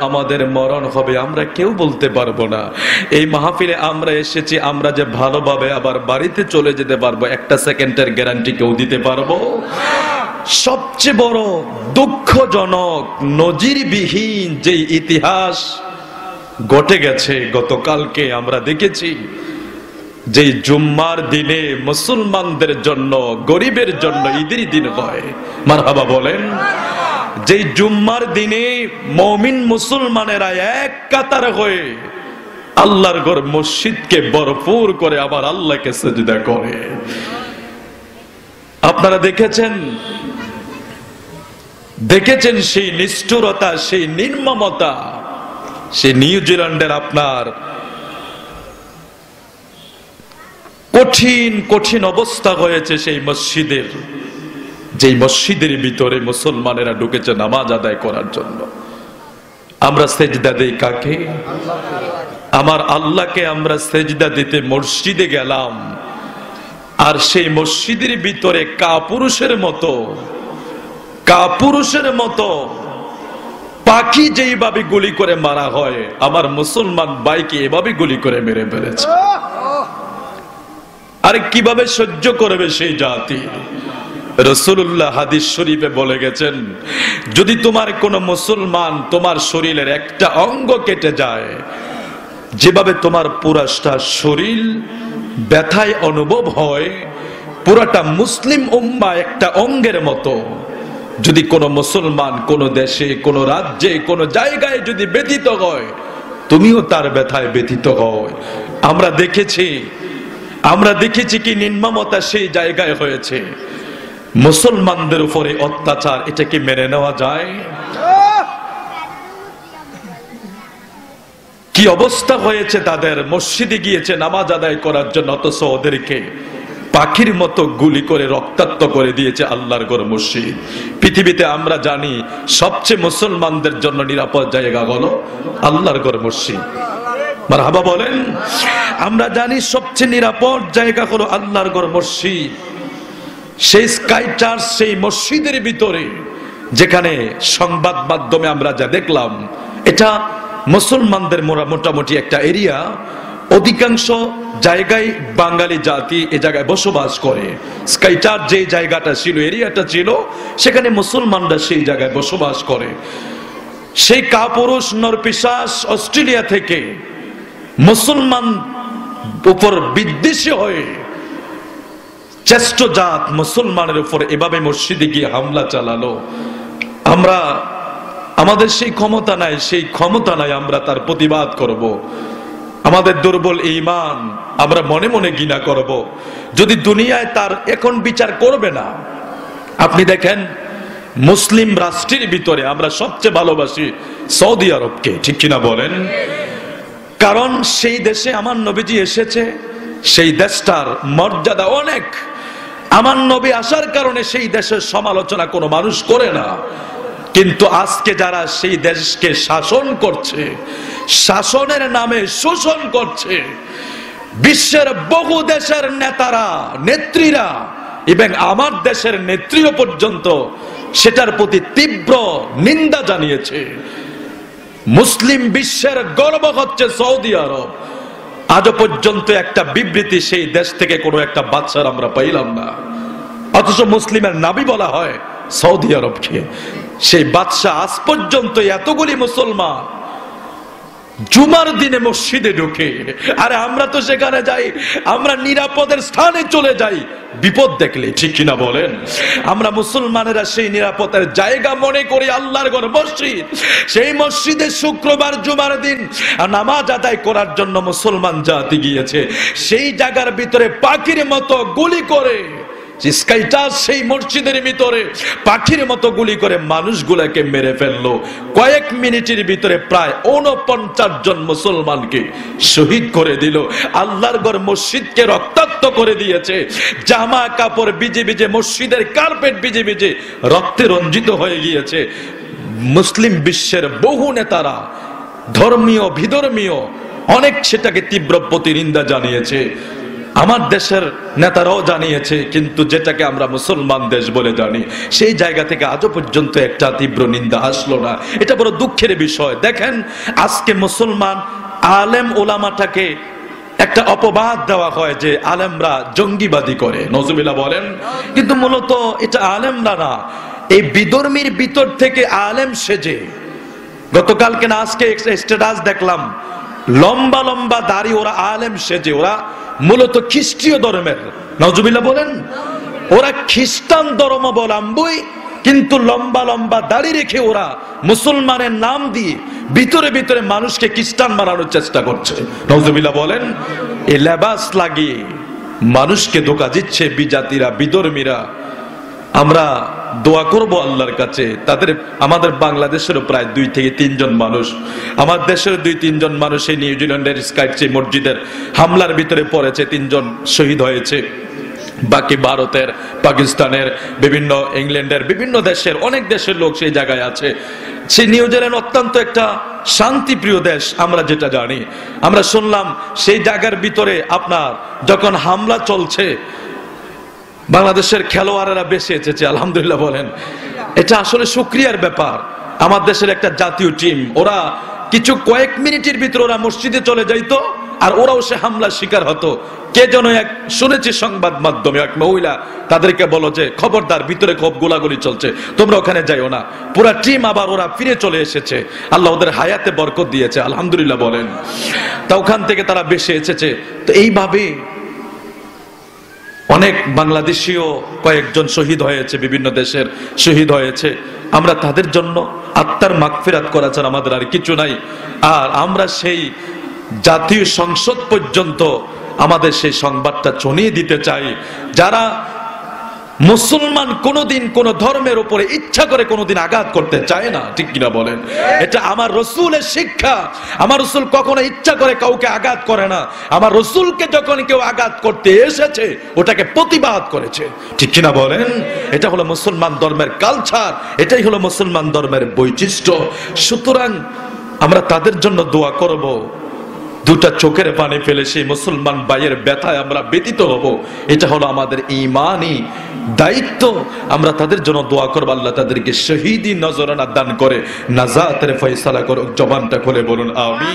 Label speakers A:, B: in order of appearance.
A: আমাদের মরণ হবে, আমরা কেউ বলতে পারব না। এই মাহফিলে আমরা এসেছি, আমরা যে ভালোভাবে আবার বাড়িতে চলে যেতে পারব, একটা সেকেন্ডের গ্যারান্টি কেউ দিতে পারব। সবচেয়ে বড় দুঃখজনক, নজিরবিহীন যে ইতিহাস ঘটে গেছে, গতকালকে আমরা দেখেছি যে জুম্মার দিনে মুসলমানদের জন্য, গরিবের জন্য ঈদের দিন হয়। মারহাবা বলেন যে জুম্মার দিনে মমিন মুসলমানেরা এক কাতার হয়ে আল্লাহর ঘর মসজিদকে ভরপুর করে আবার আল্লাহকে সেজদা করে। আপনারা দেখেছেন? দেখেছেন সেই নিষ্ঠুরতা, সেই নির্মমতা, সেই নিউজিল্যান্ডের আপনার কঠিন কঠিন অবস্থা হয়েছে সেই মসজিদের। যেই মসজিদের ভিতরে মুসলমানেরা ঢুকেছে নামাজ আদায় করার জন্য। আমরা সেজদা দেই কাকে? আমার আল্লাহকে আমরা সেজদা দিতে মসজিদে গেলাম। আর সেই মসজিদের ভিতরে কাপুরুষের মতো কাপুরুষের মতো পাখি যেইভাবে গুলি করে মারা হয়, আমার মুসলমান বাইকে এভাবে গুলি করে মেরে ফেলেছে। আরে কীভাবে সহ্য করবে সেই জাতি? রসুল্লাহ হাদিস শরীফে বলে গেছেন, যদি তোমার কোন মুসলমান তোমার শরীরের একটা অঙ্গ কেটে যায়, যেভাবে তোমার পুরাটা শরীর ব্যথায় অনুভব হয়, পুরাটা মুসলিম উম্মা একটা অঙ্গের মতো। যদি কোনো মুসলমান কোন দেশে, কোন রাজ্যে, কোন জায়গায় যদি ব্যতীত হয়, তুমিও তার ব্যথায় ব্যতীত হয় আমরা দেখেছি আমরা দেখেছি কি নির্মমতা সেই জায়গায় হয়েছে। মুসলমানদের উপরে অত্যাচার, এটা কি মেনে নেওয়া যায়? কি অবস্থা হয়েছে তাদের? মসজিদে গিয়েছে নামাজ আদায় করার জন্য, অথচ ওদেরকে পাখির মতো গুলি করে রক্তাক্ত করে দিয়েছে আল্লাহর গড় মসজিদ। পৃথিবীতে আমরা জানি সবচেয়ে মুসলমানদের জন্য নিরাপদ জায়গা হলো আল্লাহর গড় মসজিদ। বলেন, আমরা জানি সবচেয়ে নিরাপদ জায়গা হলো আল্লাহর গড় মসজিদ। সেই স্কাই চার্চ সেই মসজিদের ভিতরে, যেখানে সংবাদ মাধ্যমে আমরা যা দেখলাম, এটা মুসলমানদের মোরা, মোটামুটি একটা এরিয়া। অধিকাংশ জায়গায় বাঙালি জাতি এ জায়গায় বসবাস করে। স্কাইটার যে জায়গাটা ছিল, এরিয়াটা ছিল, সেখানে মুসলমানরা সেই জায়গায় বসবাস করে। সেই কাপুরুষ নরপিশাস অস্ট্রেলিয়া থেকে মুসলমান উপর বিদ্বেষী হয়ে চেষ্ট জাত মুসলমানের উপর এভাবে মসজিদে গিয়ে হামলা চালালো আমরা, আমাদের সেই ক্ষমতা নাই, সেই ক্ষমতা নাই আমরা তার প্রতিবাদ করব। আমাদের দুর্বল ইমান আমরা মনে মনে গিনা করব। যদি দুনিয়ায় তার এখন বিচার করবে না, আপনি দেখেন, মুসলিম রাষ্ট্রের ভিতরে আমরা সবচেয়ে ভালোবাসি সৌদি আরবকে, ঠিক কিনা বলেন কারণ সেই দেশে আমার নবীজি এসেছে, সেই দেশটার মর্যাদা অনেক আমার নবী আসার কারণে সেই দেশের সমালোচনা কোনো মানুষ করে না। কিন্তু আজকে যারা সেই দেশকে শাসন করছে, শাসনের নামে শোষণ করছে, বিশ্বের বহু দেশের নেতারা, নেত্রীরা, এবং আমার দেশের নেত্রীও পর্যন্ত সেটার প্রতি তীব্র নিন্দা জানিয়েছে। মুসলিম বিশ্বের গর্ব হচ্ছে সৌদি আরব। আজও পর্যন্ত একটা বিবৃতি সেই দেশ থেকে কোনো একটা বাচ্চার আমরা পাইলাম না। অথচ মুসলিমের নাবি বলা হয় সৌদি আরবকে। সেই বাদশাহ আজ পর্যন্ত এতগুলি মুসলমান জুমার দিনে মসজিদে ঢুকে, আরে আমরা তো সেখানে যাই, আমরা নিরাপদের স্থানে চলে যাই। বিপদ দেখলে ঠিক কিনা বলেন? আমরা মুসলমানেরা সেই নিরাপদের জায়গা মনে করি আল্লাহর ঘর মসজিদ। সেই মসজিদে শুক্রবার, জুমার দিন নামাজ আদায় করার জন্য মুসলমান জাতি গিয়েছে। সেই জায়গার ভিতরে পাখির মতো গুলি করে। স্কাইটার সেই মসজিদের ভিতরে পাখির মতো গুলি করে মানুষগুলাকে মেরে ফেলল। কয়েক মিনিটের ভিতরে প্রায় উনপঞ্চাশ জন মুসলমানকে শহীদ করে দিল। আল্লাহর ঘর মসজিদকে রক্তাক্ত করে দিয়েছে। জামা কাপড় বিজে বিজে মসজিদের কার্পেট বিজে বিজে রক্তে রঞ্জিত হয়ে গিয়েছে। মুসলিম বিশ্বের বহু নেতারা, ধর্মীয়, বিধর্মীয়, অনেক সেটাকে তীব্র প্রতিনিন্দা জানিয়েছে। আমার দেশের নেতারাও জানিয়েছে, কিন্তু যেটাকে আমরা মুসলমান দেশ বলে জানি, সেই জায়গা থেকে আজও পর্যন্ত একটা তীব্র নিন্দা আসলো না। এটা বড় দুঃখের বিষয়। দেখেন, আজকে মুসলমান আলেম ওলামাটাকে একটা অপবাদ দেওয়া হয় যে আলেমরা জঙ্গিবাদী করে। নজরুল্লাহ বলেন, কিন্তু মূলত এটা আলেমরা না। এই বিধর্মীর ভিতর থেকে আলেম সেজে। গতকালকে না, আজকে স্ট্যাটাস দেখলাম, লম্বা লম্বা দাড়ি ওরা আলেম সেজে। ওরা মূলত খ্রিস্টীয় ধর্মের। নজুবিল্লা বলেন, ওরা খ্রিস্টান ধর্মাবলম্বী কিন্তু লম্বা লম্বা দাড়ি রেখে ওরা মুসলমানের নাম দিয়ে ভিতরে ভিতরে মানুষকে খ্রিস্টান মারানোর চেষ্টা করছে। নজুবিল্লা বলেন, এ লেবাস লাগিয়ে মানুষকে ধোকা দিচ্ছে বিজাতিরা, বিধর্মীরা। আমরা দোয়া করব আল্লাহর কাছে। তাদের, আমাদের বাংলাদেশেরও প্রায় দুই থেকে তিনজন মানুষ। আমার দেশের দুই, তিনজন মানুষ এই নিউজিল্যান্ডের স্কাইটসি মসজিদের হামলার ভিতরে পড়েছে, তিনজন শহীদ হয়েছে। বাকি ভারতের, পাকিস্তানের, বিভিন্ন ইংল্যান্ডের, বিভিন্ন দেশের, অনেক দেশের লোক সেই জায়গায় আছে। সেই নিউজিল্যান্ড অত্যন্ত একটা শান্তিপ্রিয় দেশ, আমরা যেটা জানি। আমরা শুনলাম সেই জায়গার ভিতরে আপনার যখন হামলা চলছে বাংলাদেশের খেলোয়াড়েরা বেশি এসেছে, আলহামদুলিল্লাহ বলেন। এটা আসলে সুক্রিয়ার ব্যাপার। আমার দেশের একটা জাতীয় টিম ওরা কিছু কয়েক মিনিটের ভিতরে ওরা মসজিদে চলে যাইতো, আর ওরাও সে হামলার শিকার হতো। কে যেন এক, শুনেছি সংবাদ মাধ্যমে এক মহিলা তাদেরকে বলো যে, খবরদার, ভিতরে খুব গোলাগুলি চলছে, তোমরা ওখানে যাইও না। পুরা টিম আবার ওরা ফিরে চলে এসেছে। আল্লাহ ওদের হায়াতে বরকত দিয়েছে, আলহামদুলিল্লাহ বলেন। তা ওখান থেকে তারা বেশি এসেছে। তো এইভাবে অনেক বাংলাদেশিও কয়েকজন শহীদ হয়েছে, বিভিন্ন দেশের শহীদ হয়েছে। আমরা তাদের জন্য আত্মার মাগফিরাত করা ছাড়া আমাদের আর কিছু নাই। আর আমরা সেই জাতীয় সংসদ পর্যন্ত আমাদের সেই সংবাদটা চনিয়ে দিতে চাই। যারা মুসলমান কোনোদিন কোন ধর্মের উপরে ইচ্ছা করে কোনোদিন আঘাত করতে চায় না, ঠিক কিনা বলেন? এটা আমার রসুলের শিক্ষা। আমার রসুল কখনো ইচ্ছা করে কাউকে আঘাত করে না। আমার রসুলকে যখন কেউ আঘাত করতে এসেছে, ওটাকে প্রতিবাদ করেছে। ঠিক কিনা বলেন? এটা হলো মুসলমান ধর্মের কালচার এটাই হলো মুসলমান ধর্মের বৈশিষ্ট্য। সুতরাং আমরা তাদের জন্য দোয়া করব। দুটা চোখের পানি ফেলে সেই মুসলমান ভাইয়ের ব্যথায় আমরা ব্যতীত হব। এটা হলো আমাদের ইমানই দায়িত্ব। আমরা তাদের জন্য দোয়া করব, আল্লাহ তাদেরকে শহীদি নজরানা দান করে, নাজাতের ফয়সালা করুক, জবানটা খুলে বলুন আমি